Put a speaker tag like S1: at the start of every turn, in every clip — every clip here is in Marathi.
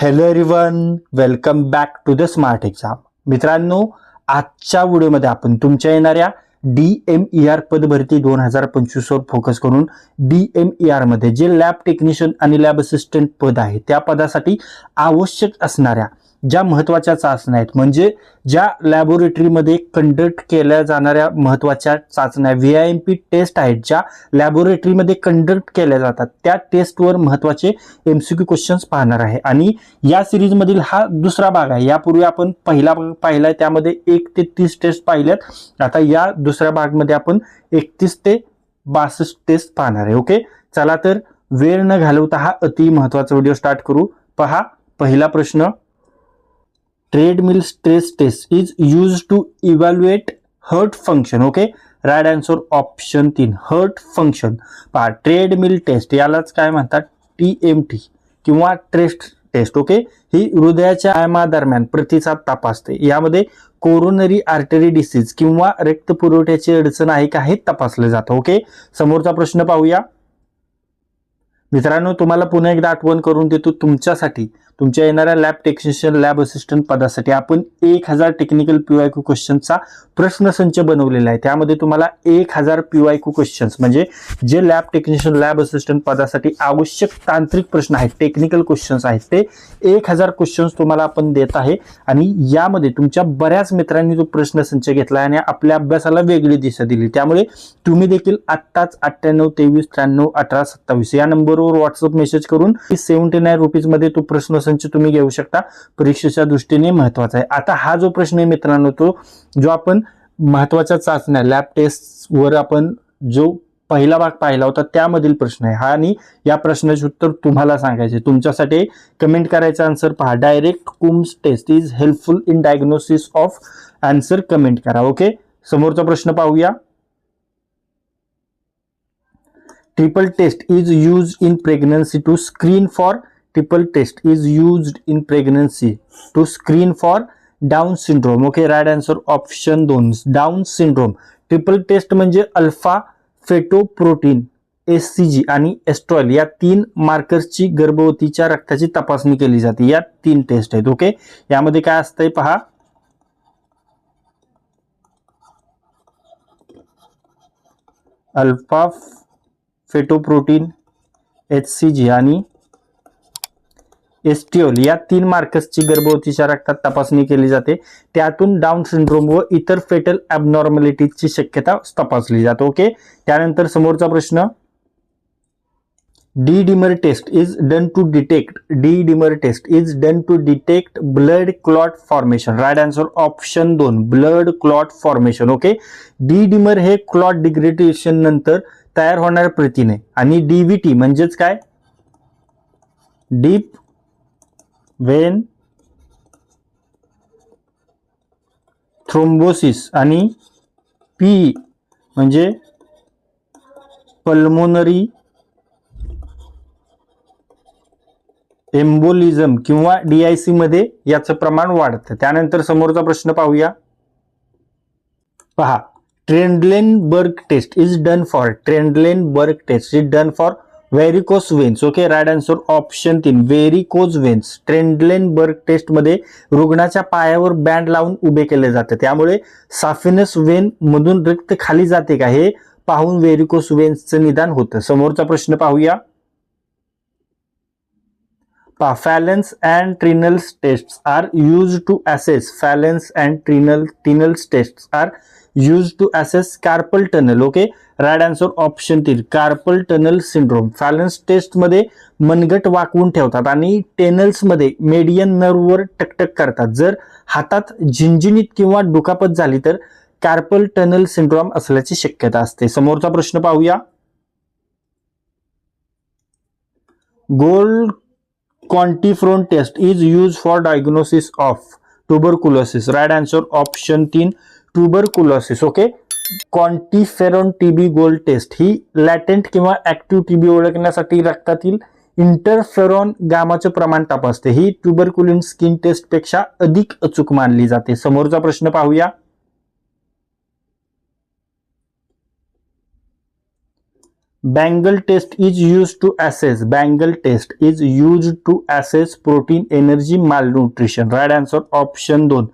S1: Hello everyone welcome back to the smart exam मित्रांनो आजच्या व्हिडिओमध्ये आपण तुमच्या येणाऱ्या डी एम ई आर पदभरती दोन हजार पंचवीसवर फोकस करून डी एम ई आरमध्ये जे लॅब टेक्निशियन आणि लॅब असिस्टंट पद आहे त्या पदासाठी आवश्यक असणाऱ्या ज्या महत्त्वाच्या चाचण्या आहेत म्हणजे ज्या लॅबोरेटरीमध्ये कंडक्ट केल्या जाणाऱ्या महत्त्वाच्या चाचण्या V I M P test आहेत ज्या लॅबोरेटरीमध्ये कंडक्ट केल्या जातात त्या टेस्टवर महत्त्वाचे क्यू क्वेश्चन्स पाहणार आहे. आणि या सिरीजमधील हा दुसरा भाग आहे. यापूर्वी आपण पहिला भाग पाहिलाय त्यामध्ये एक ते तीस टेस्ट पाहिल्यात. आता या दुसऱ्या भागमध्ये आपण एकतीस ते बासष्ट टेस्ट पाहणार आहे. ओके चला तर वेळ न घालवता हा अति महत्त्वाचा व्हिडिओ स्टार्ट करू. पहा पहिला प्रश्न. Treadmill stress test is use to evaluate heart function okay right answer option तीन हर्ट फंक्शन पहा ट्रेडमिल टेस्ट यालाच काय म्हणतात? टी एम टी किंवा ट्रेस्ट टेस्ट ओके ही हृदयाच्या आयमादरम्यान प्रतिसाद तपासते. यामध्ये कोरोनरी आर्टरी डिसीज किंवा रक्त पुरवठ्याची अडचण आहे का हे तपासलं जातं ओके समोरचा प्रश्न पाहूया. मित्रांनो तुम्हाला पुन्हा एकदा आठवण करून देतो तुमच्यासाठी तुमच्या येणाऱ्या लॅब टेक्निशियन लॅब असिस्टंट पदासाठी आपण एक हजार टेक्निकल पीवायक्यू क्वेश्चनचा प्रश्नसंच बनवलेला आहे. त्यामध्ये तुम्हाला एक हजार पीवायक्यू क्वेश्चन्स म्हणजे जे लॅब टेक्निशियन लॅब असिस्टंट पदासाठी आवश्यक तांत्रिक प्रश्न आहेत टेक्निकल क्वेश्चन्स आहेत ते एक हजार क्वेश्चन्स तुम्हाला आपण देत आहे. आणि यामध्ये तुमच्या बऱ्याच मित्रांनी तो प्रश्नसंच घेतला आणि आपल्या अभ्यासाला वेगळी दिशा दिली. त्यामुळे तुम्ही देखील आत्ताच अठ्ठ्याण्णव तेवीस त्र्याण्णव अठरा सत्तावीस या नंबरवर व्हॉट्सअप मेसेज करून सेव्हन्टी नाईन रुपीजमध्ये तो संच तुम्ही घेऊ शकता. परीक्षेच्या दृष्टीने महत्त्वाचा आहे. आता हा जो प्रश्न आहे मित्रांनो तो जो आपण महत्त्वाच्या चाचण्या लॅब टेस्ट वर आपण जो पहिला भाग पाहिला होता त्यामधील प्रश्न आहे. हा आणि या प्रश्नाचे उत्तर तुम्हाला सांगायचे तुमच्यासाठी कमेंट करायचा आन्सर पहा. Direct Coombs test is helpful in diagnosis of answer comment करा. ओके समोरचा प्रश्न पाहूया. Triple test is use in pregnancy to screen for triple test is used in pregnancy to screen for Down syndrome okay right answer option दोन. डाऊन सिंड्रोम ट्रिपल टेस्ट म्हणजे alpha fetoprotein S C G आणि एस्ट्रॉल या तीन मार्कर्सची गर्भवतीच्या रक्ताची तपासणी केली जाते. या तीन टेस्ट आहेत. ओके यामध्ये काय असतंय पहा. Alpha fetoprotein H C G आणि एसटीओल या तीन मार्कसची गर्भवतीच्या रक्तात तपासणी केली जाते. त्यातून डाऊन सिंड्रोम व इतर फेटल ॲबनॉर्मॅलिटीजची शक्यता तपासली जाते. ओके? त्यानंतर समोरचा प्रश्न. D dimer test is done to detect. D dimer test is done to detect blood clot formation. Right answer option दोन blood clot formation. Okay? D dimer हे क्लॉट डिग्रेडेशन नंतर तयार होणारे प्रथिने. आणि डीव्हीटी म्हणजेच काय? डीप वेन थ्रोम्बोसिस आणि पी म्हणजे पल्मोनरी एम्बोलिझम किंवा डीआयसी मध्ये याचं प्रमाण वाढतं. त्यानंतर समोरचा प्रश्न पाहूया. पहा Trendelenburg test is done for Trendelenburg test is done for varicose veins okay right answer option तीन. व्हेरिकोज वेन्स ट्रेंडलेन बर्ग रुग्णाच्या पायावर बँड लावून उभे केले जाते. त्यामुळे साफिनस वेन मधून रक्त खाली जाते का हे पाहून व्हेरिकोस वेन्सचं निदान होतं. समोरचा प्रश्न पाहूया. पहा Phalen's and Tinel's test are use to assess Phalen's and Tinel Tinel's test are use to assess carpal tunnel okay right answer option तीन कार्पल टनल सिंड्रोम फॅलन्स टेस्टमध्ये मनगट वाकवून ठेवतात आणि टेनल्समध्ये मेडियन नर्ववर टकटक करतात. जर हातात झिंझिणीत किंवा दुखापत झाली तर कार्पल टनल सिंड्रोम असल्याची शक्यता असते. समोरचा प्रश्न पाहूया. Gold QuantiFERON test is use for diagnosis of tuberculosis right answer option तीन tuberculosis okay QuantiFERON TB gold test ही लॅटेंट किंवा ऍक्टिव्ह टीबी ओळखण्यासाठी रक्तातील इंटरफेरॉन गामाचं प्रमाण तपासते. ही ट्युबरकुलिन स्किन टेस्टपेक्षा अधिक अचूक मानली जाते. समोरचा प्रश्न पाहूया. Bangle test is use to assess bangle test is use to assess protein energy malnutrition right answer option दोन.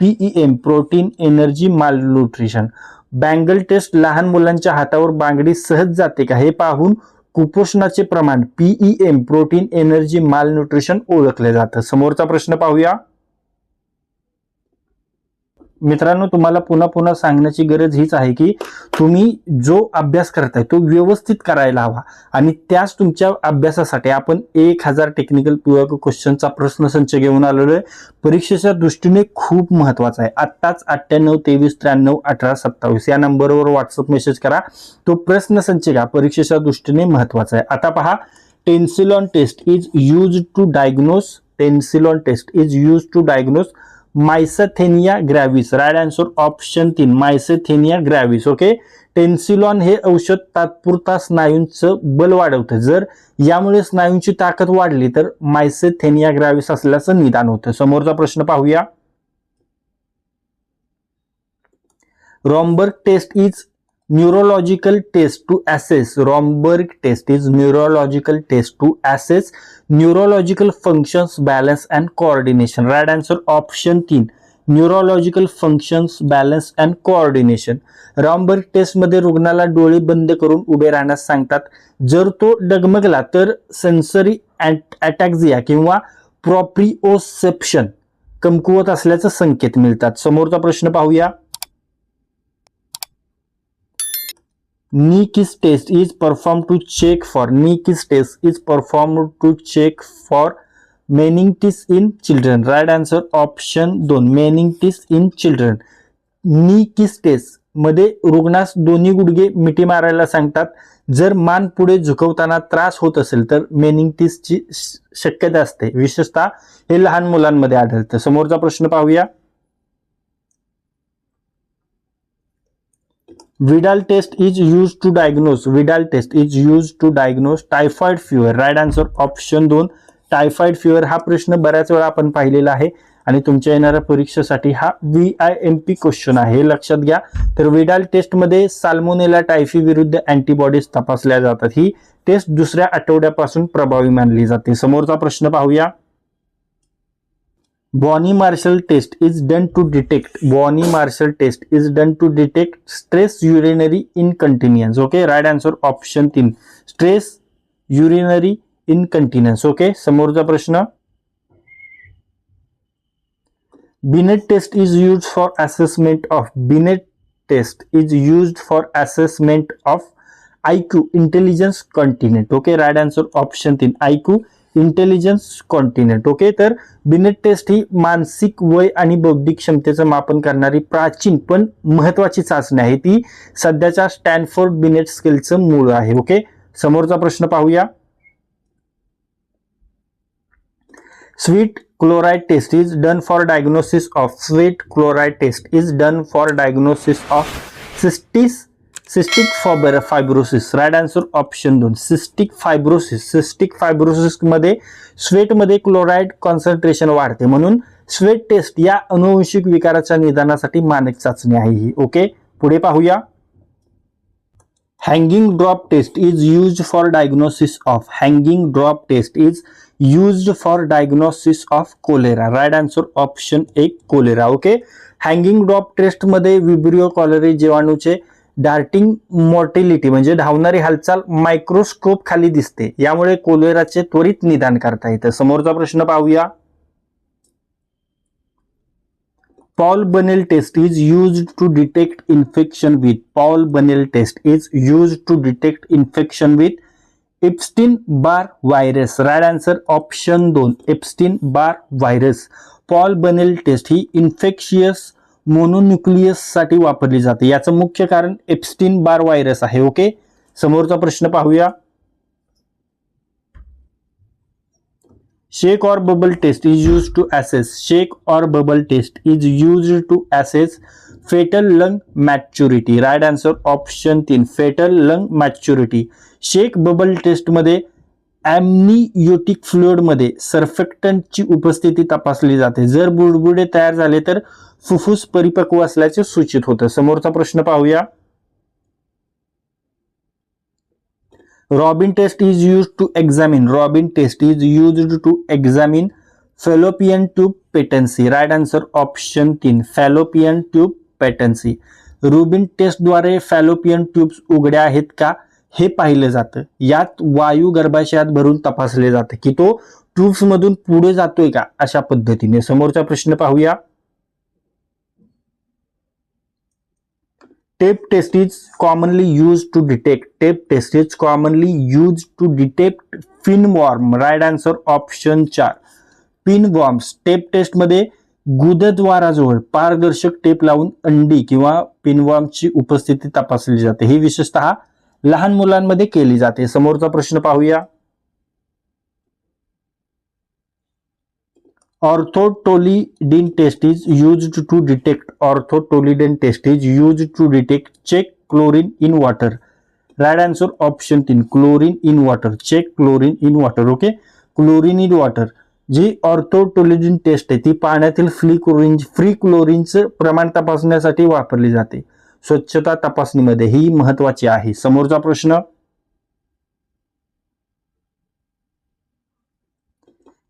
S1: PEM protein energy malnutrition bangle test लहान मुलांच्या हातावर बांगडी सहज जाते का? हे पाहून कुपोषणाचे प्रमाण PEM protein energy malnutrition ओळखले जातं. समोरचा प्रश्न पाहूया. मित्रांनो तुम्हाला पुन्हा पुन्हा सांगण्याची गरज हीच आहे की तुम्ही जो अभ्यास करताय तो व्यवस्थित करायला हवा. आणि त्याच तुमच्या अभ्यासासाठी आपण एक हजार टेक्निकल क्वेश्चनचा प्रश्न संच घेऊन आलेलो आहे. परीक्षेच्या दृष्टीने खूप महत्त्वाचा आहे. आत्ताच अठ्ठ्याण्णव तेवीस त्र्याण्णव अठरा सत्तावीस या नंबरवर व्हॉट्सअप मेसेज करा. तो प्रश्न संच घ्या. परीक्षेच्या दृष्टीने महत्त्वाचा आहे. आता पहा Tensilon test is use to diagnose Tensilon test is use to diagnose myasthenia gravis right answer option तीन. मायसेथेनिया ग्रॅव्हिस ओके टेन्सिलॉन हे औषध तात्पुरता स्नायूंचं बल वाढवतं. जर यामुळे स्नायूंची ताकद वाढली तर मायसेथेनिया ग्रॅव्हिस असल्याचं निदान होतं. समोरचा प्रश्न पाहूया. Romberg test is neurological test to assess Romberg test is neurological test to assess neurological functions balance and coordination right answer option तीन neurological functions balance and coordination Romberg टेस्टमध्ये रुग्णाला डोळे बंद करून उभे राहण्यास सांगतात. जर तो डगमगला तर सेन्सरी अँट अटॅक्झिया किंवा प्रॉप्रिओसेप्शन कमकुवत असल्याचं संकेत मिळतात. समोरचा प्रश्न पाहूया. Knee kiss test is performed to check for knee kiss test is performed to check for meningitis in children right answer option 2 meningitis in children knee kiss test मध्ये रुग्णास दोन्ही गुडघे मिठी मारायला सांगतात जर मान पुढे झुकवताना त्रास होत असेल तर मेनिंगटिसची शक्यता असते विशेषतः हे लहान मुलांमध्ये आढळतं समोरचा प्रश्न पाहूया Widal test is use to diagnose Widal test is use to diagnose typhoid fever right answer option दोन. टायफॉइड फ्युअर हा प्रश्न बऱ्याच वेळा आपण पाहिलेला आहे आणि तुमच्या येणाऱ्या परीक्षेसाठी हा V I M P question आहे. हे लक्षात घ्या. तर विडाल टेस्टमध्ये साल्मोनेला टायफी विरुद्ध अँटीबॉडीज तपासल्या जातात. ही टेस्ट दुसऱ्या आठवड्यापासून प्रभावी मानली जाते. समोरचा प्रश्न पाहूया. Bonney Marshall test is done to detect Bonney Marshall test is done to detect stress urinary incontinence okay right answer option तीन स्ट्रेस युरिनरी इनकंटिन्युअन्स ओके समोरचा प्रश्न Binet test is use for assessment of Binet test is use for assessment of IQ intelligence continent okay right answer option तीन आयक्यू इंटेलिजन्स कॉन्टिनेंट ओके तर बिनेट टेस्ट ही मानसिक वय आणि बौद्धिक क्षमतेचं मापन करणारी प्राचीन पण महत्वाची चाचणी आहे. ती सध्याच्या स्टॅनफोर्ड बिनेट स्केलचं मूळ आहे. ओके समोरचा प्रश्न पाहूया. Sweat chloride test is done for diagnosis of sweat chloride test is done for diagnosis of cystic cystic fibro fibrosis right answer option दोन सिस्टिक फायब्रोसिस सिस्टिक फायब्रोसिसमध्ये स्वेटमध्ये क्लोराईड कॉन्सन्ट्रेशन वाढते. म्हणून स्वेट टेस्ट या अनुवंशिक विकाराच्या निदानासाठी मानक चाचणी आहे ही. ओके पुढे पाहूया. Hanging drop test is use for diagnosis of hanging drop test is use for diagnosis of cholera right answer option एक कोलेरा ओके हँगिंग ड्रॉप टेस्टमध्ये विब्रिओ कॉलरी जीवाणूचे डार्टिंग मॉर्टिलिटी म्हणजे धावणारी हालचाल मायक्रोस्कोप खाली दिसते. यामुळे कोलेराचे त्वरित निदान करता येतं. समोरचा प्रश्न पाहूया. Paul Bunnell test is use to detect infection with Paul Bunnell test is use to detect infection with Epstein Barr virus right answer option दोन Epstein Barr virus Paul Bunnell test ही इन्फेक्शियस मोनोन्युक्लियससाठी वापरली जाते. याचं मुख्य कारण एप्स्टिन बार व्हायरस आहे ओके? समोरचा प्रश्न पाहूया. Shake or bubble test is use to assess shake or bubble test is use to assess foetal lung maturity right answer option तीन foetal lung maturity shake bubble टेस्टमध्ये ॲमनियोटिक फ्लुइडमध्ये सर्फेक्टंटची उपस्थिती तपासली जाते. जर बुडबुडे तयार झाले तर फुफ्फुस परिपक्व असल्याचे सूचित होतं. समोरचा प्रश्न पाहूया. Rubin test is use to examine. Rubin test is use to examine fallopian tube patency. Right answer option तीन फॅलोपियन ट्यूब पेटन्सी. रुबिन टेस्टद्वारे फॅलोपियन ट्यूब्स उघड्या आहेत का? हे पाहिलं जातं. यात वायू गर्भाशयात भरून तपासले जातं की तो ट्यूब्स मधून पुढे जातोय का अशा पद्धतीने. समोरचा प्रश्न पाहूया. Tape test is commonly use to detect tape test is commonly use to detect pinworm right answer option चार. पिनवॉर्म्स टेप टेस्टमध्ये गुदद्वाराजवळ पारदर्शक टेप लावून अंडी किंवा पिनवॉर्मची उपस्थिती तपासली जाते. ही विशेषतः लहान मुलांमध्ये केली जाते. समोरचा प्रश्न पाहूया. Orthotolidine test is use to detect orthotolidine test is use to detect check chlorine in water right answer option तीन chlorine in water check chlorine in water okay chlorine in water G orthotolidine test आहे ती पाण्यातील फ्री क्लोरीन फ्री क्लोरीनचं प्रमाण तपासण्यासाठी वापरली जाते. स्वच्छता तपासणीमध्ये ही महत्वाची आहे. समोरचा प्रश्न.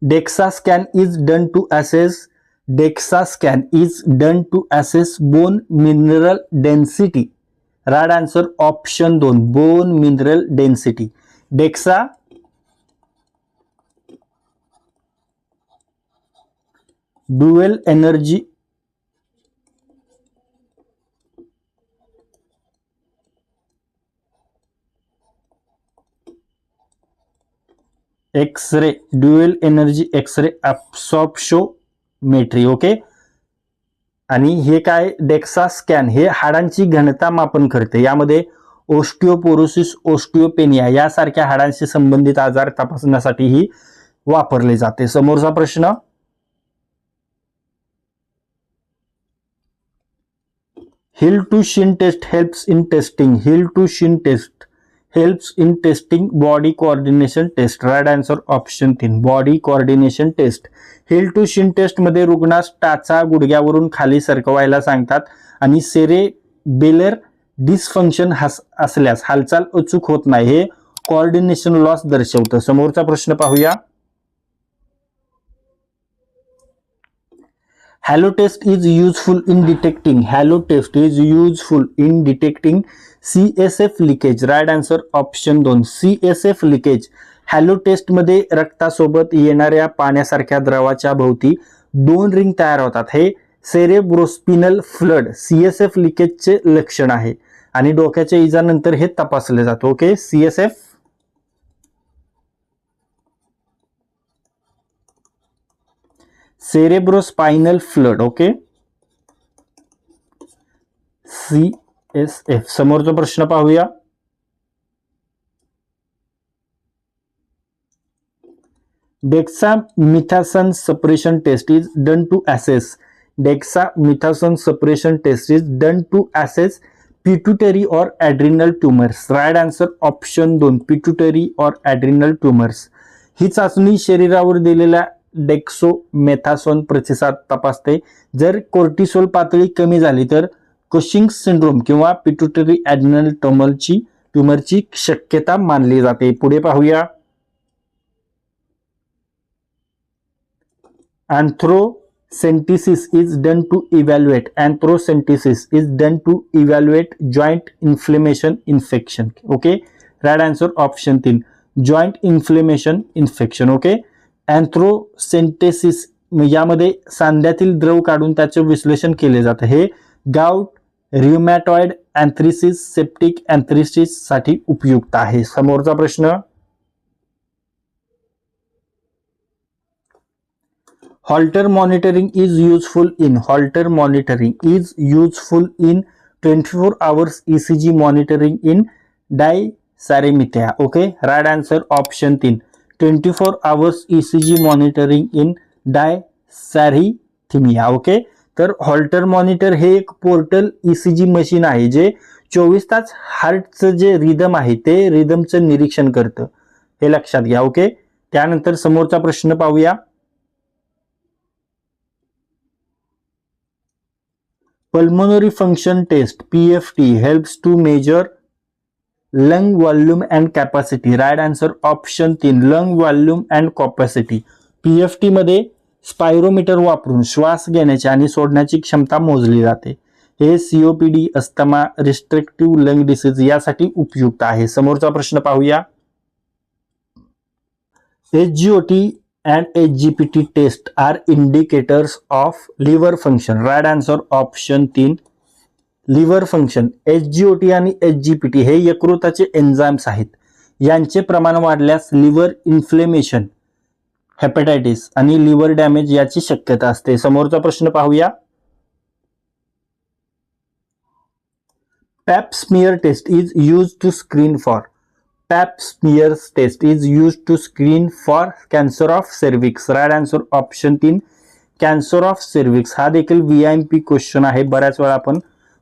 S1: DEXA scan is done to assess. DEXA scan is done to assess bone mineral density. Right answer option दोन bone mineral density. DEXA dual energy X ray dual energy X ray मेट्री okay आणि हे काय? डेक्सा स्कॅन हे हाडांची घनता मापन करते. यामध्ये ओस्टिओपोरोसिस ओस्टिओपेनिया यासारख्या हाडांशी संबंधित आजार तपासण्यासाठी ही वापरले जाते. समोरचा प्रश्न? Heel to shin test helps in testing heel to shin test helps in testing body coordination test right answer option तीन. Body coordination test heel to shin टेस्टमध्ये रुग्णास टाचा गुडघ्यावरून खाली सरकवायला सांगतात आणि सेरे बेलर डिसफंक्शन हस असल्यास हालचाल अचूक होत नाही. हे कोऑर्डिनेशन लॉस दर्शवतं. समोरचा प्रश्न पाहूया. Halo test is useful in detecting halo test is useful in detecting C S F leakage right answer option दोन. C S F leakage halo टेस्टमध्ये रक्तासोबत येणाऱ्या पाण्यासारख्या द्रवाच्या भोवती दोन रिंग तयार होतात. हे cerebrospinal fluid C S F लिकेजचे लक्षण आहे. आणि डोक्याच्या इजानंतर हे तपासले जातं. Okay C S F cerebrospinal fluid okay C S F समोरचा प्रश्न पाहूया. Dexamethasone suppression test is done to assess dexamethasone suppression test is done to assess pituitary or adrenal tumours right answer option दोन पिट्युटरी ऑर ॲड्रिनल ट्युमर्स ही चाचणी शरीरावर दिलेल्या डेक्सोमेथासोन प्रतिसाद तपासते. जर कोर्टिसोल पातळी कमी झाली तर कुशिंग सिंड्रोम किंवा पिट्युटरी ऍडनल टोमलची ट्युमरची शक्यता मानली जाते. पुढे पाहूया. Arthrocentesis is done to evaluate arthrocentesis is done to evaluate joint inflammation infection okay right answer option तीन joint inflammation infection okay okay? Arthrocentesis यामध्ये सांध्यातील द्रव काढून त्याचे विश्लेषण केले जाते हे गाउट रिमॅटॉइड अँथ्रिसिस सेप्टिक अँथ्रिससाठी उपयुक्त आहे. समोरचा प्रश्न. Holter monitoring is useful in Holter monitoring is useful in twenty four hours E C G monitoring in dysrhythmia okay right answer option तीन. Twenty four hours E C G monitoring in dysrhythmia okay तर हॉल्टर मॉनिटर हे एक portable E C G machine आहे जे चोवीस तास हार्टचं जे रिदम आहे ते रिदमचं निरीक्षण करतं. हे लक्षात घ्या ओके त्यानंतर समोरचा प्रश्न पाहूया. Pulmonary function test P F T helps to measure lung volume and capacity right answer option तीन lung volume and capacity P F टीमध्ये स्पायरोमीटर वापरून श्वास घेण्याची आणि सोडण्याची क्षमता मोजली जाते. हे COPD asthma restrictive lung disease यासाठी उपयुक्त आहे. समोरचा प्रश्न पाहूया. H GOT and H G P T test are indicators of liver function right answer option तीन. Liver function H G O T आणि HGPT हे यकृताचे एन्झाईम्स आहेत. यांचे प्रमाण वाढल्यास लिव्हर इन्फ्लेमेशन हेपेटायटिस आणि लिव्हर डॅमेज याची शक्यता असते. समोरचा प्रश्न पाहूया. Pap smear test is use to screen for. Pap smear test is use to screen for cancer of cervix right answer option 3 cancer of cervix हा देखील V I M P question आहे. बऱ्याच वेळा आपण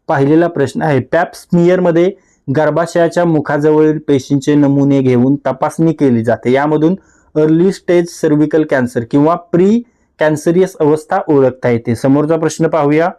S1: पाहिलेला प्रश्न आहे. पॅप स्मियरमध्ये गर्भाशयाच्या मुखाजवळील पेशींचे नमुने घेऊन तपासणी केली जाते. यामधून अर्ली स्टेज सर्विकल कॅन्सर किंवा प्री कॅन्सरियस अवस्था ओळखता येते. समोरचा प्रश्न पाहूया.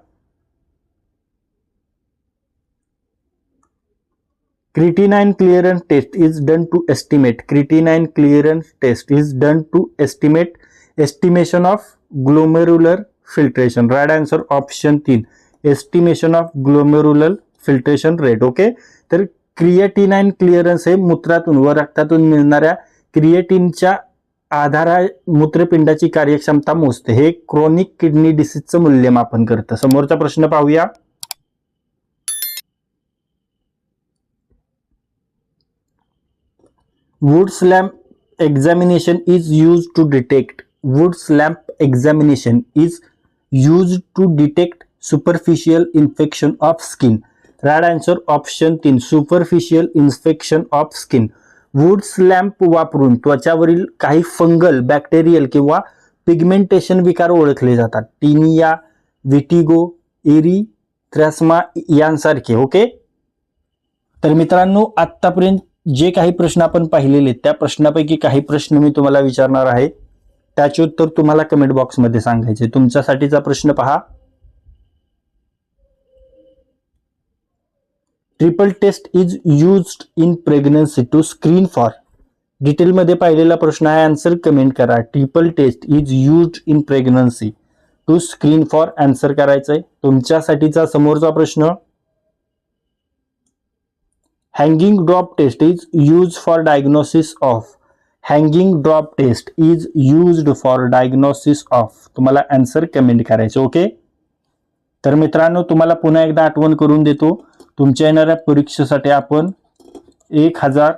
S1: Creatinine clearance test is done to estimate creatinine clearance test is done to estimate estimation of glomerular filtration right answer option तीन estimation of glomerular filtration rate okay तर क्रिएटिनाईन क्लिअरन्स हे मूत्रातून व रक्तातून मिळणाऱ्या क्रिएटिनच्या आधारा मूत्रपिंडाची कार्यक्षमता मोजते. हे क्रॉनिक किडनी डिसीजचं मूल्यमापन करतं. समोरचा प्रश्न पाहूया. Wood's lamp examination is use to detect Wood's lamp examination is use to detect superficial infection of skin right answer option 3 superficial infection of skin. Wood's lamp वापरून त्वचावरील काही फंगल बॅक्टेरियल किंवा पिगमेंटेशन विकार ओळखले जातात. टिनिया विटिगो एरी थ्रॅस्मा यांसारखे ओके तर मित्रांनो आत्तापर्यंत जे काही प्रश्न आपण पाहिलेले त्या प्रश्नापैकी काही प्रश्न मी तुम्हाला विचारणार आहे. त्याचे उत्तर तुम्हाला कमेंट बॉक्समध्ये सांगायचे. तुमच्यासाठीचा प्रश्न पहा. Triple test is used in pregnancy to screen for डिटेलमध्ये पाहिलेला प्रश्न आहे आन्सर कमेंट करा. Triple test is used in pregnancy to screen for answer करायचं आहे तुमच्यासाठीचा समोरचा प्रश्न. Hanging drop test is use for diagnosis of hanging drop test is used for diagnosis of तुम्हाला आन्सर कमेंट करायचं ओके तर मित्रांनो तुम्हाला पुन्हा एकदा आठवण करून देतो. तुमच्या येणाऱ्या परीक्षेसाठी आपण एक हजार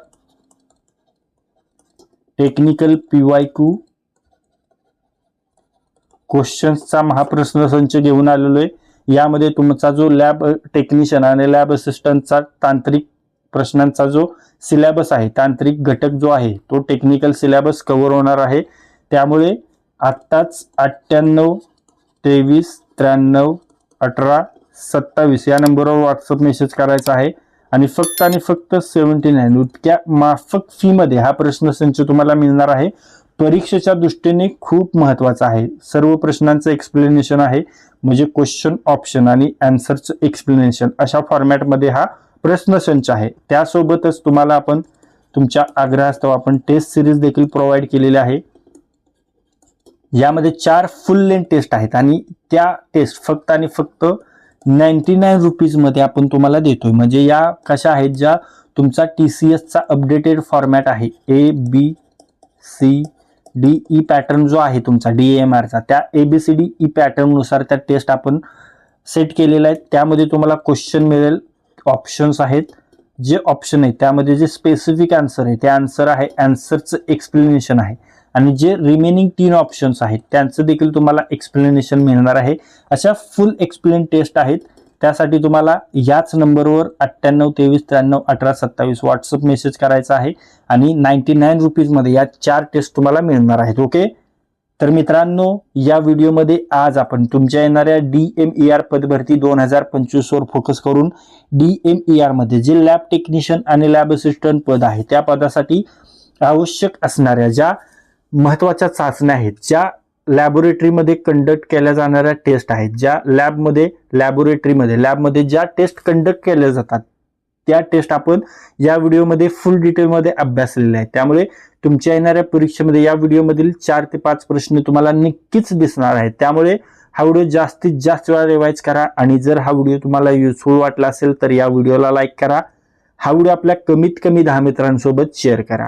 S1: टेक्निकल पी वाय क्यू क्वेश्चन्सचा महाप्रश्न संच घेऊन आलेलो आहे. यामध्ये तुमचा जो लॅब टेक्निशियन आणि लॅब असिस्टंटचा तांत्रिक प्रश्नांचा जो सिलेबस आहे तांत्रिक घटक जो आहे तो टेक्निकल सिलेबस कव्हर होणार आहे. त्यामुळे आत्ताच अठ्ठ्याण्णव तेवीस त्र्याण्णव अठरा सत्तावीस. या नंबरवर व्हॉट्सअप मेसेज करायचा आहे. आणि फक्त आणि फक्त सेव्हन्टी नाईन इतक्या माफक फीमध्ये हा प्रश्नसंच तुम्हाला मिळणार आहे. परीक्षेच्या दृष्टीने खूप महत्त्वाचा आहे. सर्व प्रश्नांचं एक्सप्लेनेशन आहे. म्हणजे क्वेश्चन ऑप्शन आणि अँसरचं एक्सप्लेनेशन अशा फॉर्मॅटमध्ये हा प्रश्नसंच आहे. त्यासोबतच तुम्हाला आपण तुमच्या आग्रहास्तव आपण टेस्ट सिरीज देखील प्रोव्हाइड केलेली आहे. यामध्ये चार फुल लेन टेस्ट आहेत. आणि त्या टेस्ट फक्त आणि फक्त नाईन्टी नाईन रुपीजमध्ये आपण तुम्हाला देतोय. म्हणजे या कशा आहेत ज्या तुमचा टी सी एसचा अपडेटेड फॉर्मॅट आहे A B C D E pattern जो आहे तुमचा डी एम आरचा त्या A B C D E पॅटर्ननुसार त्या टेस्ट आपण सेट केलेल्या आहेत. त्यामध्ये तुम्हाला क्वेश्चन मिळेल ऑप्शन्स आहेत. जे ऑप्शन आहे त्यामध्ये जे स्पेसिफिक आन्सर आहे ते आन्सर आहे आन्सरचं एक्सप्लेनेशन आहे. आणि जे रिमेनिंग तीन ऑप्शन्स आहेत त्यांचं देखील तुम्हाला एक्सप्लेनेशन मिळणार आहे. अशा फुल एक्सप्लेन टेस्ट आहेत. त्यासाठी तुम्हाला याच नंबरवर अठ्ठ्याण्णव तेवीस त्र्याण्णव अठरा सत्तावीस व्हॉट्सअप मेसेज करायचा आहे आणि नाईन्टी नाईन रुपीजमध्ये या चार टेस्ट तुम्हाला मिळणार आहेत ओके तर मित्रांनो या व्हिडिओमध्ये आज आपण तुमच्या येणाऱ्या डी एम ई आर पदभरती दोन हजार पंचवीसवर फोकस करून डी एम ई आरमध्ये जे लॅब टेक्निशियन आणि लॅब असिस्टंट पद आहे त्या पदासाठी आवश्यक असणाऱ्या ज्या महत्त्वाच्या चाचण्या आहेत ज्या लॅबोरेटरीमध्ये कंडक्ट केल्या जाणाऱ्या टेस्ट आहेत ज्या लॅबमध्ये लॅबोरेटरीमध्ये लॅबमध्ये ज्या टेस्ट कंडक्ट केल्या जातात त्या टेस्ट आपण या व्हिडिओमध्ये फुल डिटेलमध्ये अभ्यासलेल्या आहेत. त्यामुळे तुमच्या येणाऱ्या परीक्षेमध्ये या व्हिडिओमधील चार ते पाच प्रश्न तुम्हाला नक्कीच दिसणार आहेत. त्यामुळे हा व्हिडिओ जास्तीत जास्त वेळा रिवाईज करा आणि जर हा व्हिडिओ तुम्हाला युजफुल वाटला असेल तर या व्हिडिओला लाईक करा. हा व्हिडिओ आपल्या कमीत कमी दहा मित्रांसोबत शेअर करा.